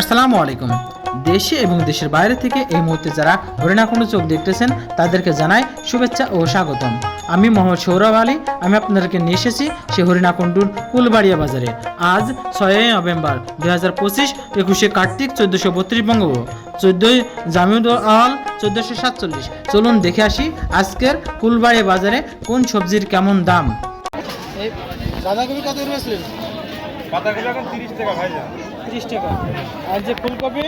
আসসালামু আলাইকুম। দেশে এবং দেশের বাইরে থেকে এই মুহূর্তে যারা হরিণাকুণ্ড চোখ দেখতেছেন তাদেরকে জানাই শুভেচ্ছা ও স্বাগতম। আমি মোহাম্মদ সৌরভ আলী আমি আপনাদেরকে নিয়ে এসেছি সেই হরিণাকুণ্ডুর কুলবাড়িয়া বাজারে। আজ ছয়ই নভেম্বর দুই হাজার পঁচিশ একুশে কার্তিক চোদ্দোশো বত্রিশ বঙ্গব চোদ্দোই জামিউদ আল চোদ্দোশো সাতচল্লিশ। চলুন দেখে আসি আজকের কুলবাড়িয়া বাজারে কোন সবজির কেমন দাম। বাঁধাকপি কত রয়েছিলেন পাতাগুলো এখন তিরিশ টাকা ভাইজা ত্রিশ টাকা। আর যে ফুলকপি?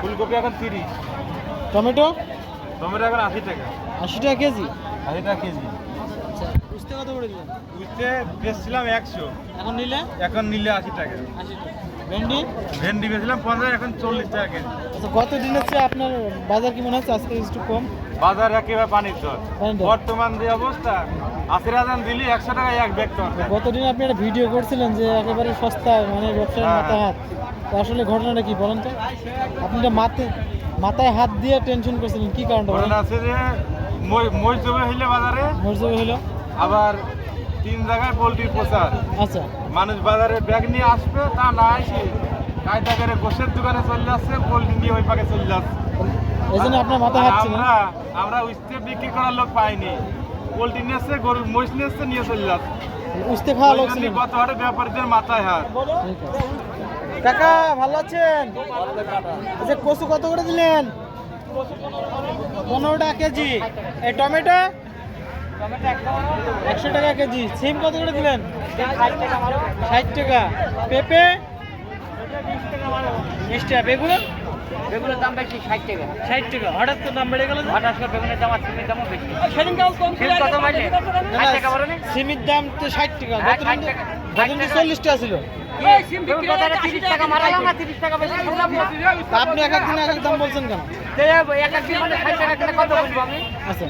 ফুলকপি এখন তিরিশ। টমেটো? টমেটো এখন আশি টাকা। আশি টাকা কেজি? আশি টাকা কেজি। আচ্ছা কত করে দিলেন উঠতে বেচছিলাম একশো। এখন নিলে? এখন নিলে আশি টাকা। আশি টাকা। ভেন্ডি? ভেন্ডি পঞ্চাশ এখন চল্লিশ টাকা কেজি। আচ্ছা গত দিনের চেয়ে আপনার বাজার কি মনে হচ্ছে? আজকে একটু কম। বাজার একেবারে পানির পানির দর। বর্তমান যে অবস্থা আশি হাজার দিলি একশো টাকা এক ব্যাগ গতদিন আপনি একটা ভিডিও করছিলেন যে একেবারে সস্তা মানে ব্যবসার হ্যাঁ। মাথা হাত। আসলে ঘটনাটা কি বলেন তো? আপনি মাথায় মাথায় হাত দিয়ে টেনশন করছিলেন কি কারণটা বলেন? আছে যে মই জমে হইলে বাজারে মরজবে হলো আবার তিন জায়গায় পোলট্রির প্রচার। আচ্ছা। মানুষ বাজারে ব্যাগ নিয়ে আসবে তা না আসে কায়দা করে গোসের দোকানে চলে যাচ্ছে পোলট্রি নিয়ে ওই পাকে চলে যাচ্ছে এই জন্য আপনার মাথায় হাত আমরা আমরা উস্তে বিক্রি করার লোক পাইনি। পোলট্রি নিয়ে এসছে গরুর মহিষ নিয়ে এসছে নিয়ে চলে যাচ্ছে। উস্তে খাওয়া লোক ছিল। গত হাটে ব্যাপারীদের মাথায় হাত। ঠিক কাকা ভালো আছেন? আচ্ছা কচু কত করে দিলেন? পনেরো টাকা কেজি। এই টমেটো? একশো টাকা কেজি। সিম কত করে দিলেন? ষাট টাকা। পেঁপে? বিশ টাকা বেগুন? বেগুনের দাম বেশি ষাট টাকা। ষাট টাকা। হঠাৎ তো দাম বেড়ে গেল? হঠাৎ করে বেগুনের দাম আর সিমের দামও বেশি। সিম কত মাইলে ষাট টাকা বলো নি? সিমের দাম তো ষাট টাকা। হ্যাঁ, 60 টাকা। গতদিন তো চল্লিশ টাকা ছিল। বেগুন টাকা? 30 টাকা মারালাম না 30 টাকা বেশি। শুনলাম না। তা আপনি এক এক দিন এক এক দাম বলছেন কেন? মানে ষাট আচ্ছা।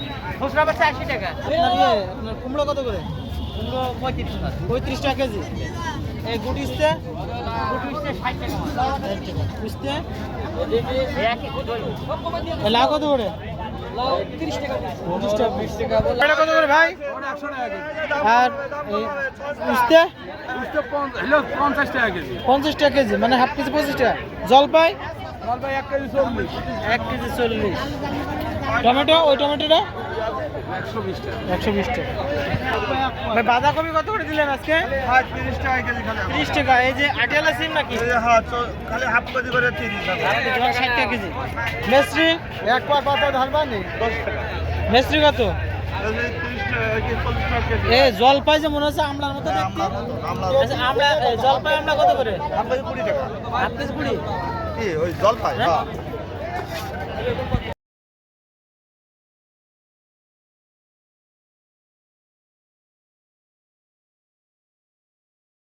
ইয়ে কুমড়ো কত করে? কুমড়ো পঁয়ত্রিশ পঁয়ত্রিশ টাকা কেজি। এই গুটি পঞ্চাশ টাকা কেজি মানে হাফ কেজি পঁচিশ টাকা। জলপাই? এক কেজি চল্লিশ। এক কেজি চল্লিশ টমেটো, ওই টমেটোটা? একশো বিশ টাকা। একশো বিশ টাকা। বাঁধাকপি কত? করে দিলেন আজকে? হ্যাঁ তিরিশ টাকা কেজি খালি তিরিশ টাকা এই যে আটিয়ালা সিম নাকি? হ্যাঁ খালি হাফ কেজি করে তিরিশ টাকা। ষাট টাকা কেজি। মেসরি এক পা পাতা ধারবা নেই দশ টাকা। মেসরি কত? এ জলপাই যে মনে হচ্ছে আমলার মতো দেখতে। আচ্ছা, আমলা জলপাই আমলা কত করে? হাফ কেজি কুড়ি টাকা। হাফ কেজি কুড়ি? কি ওই জল পাই হ্যাঁ?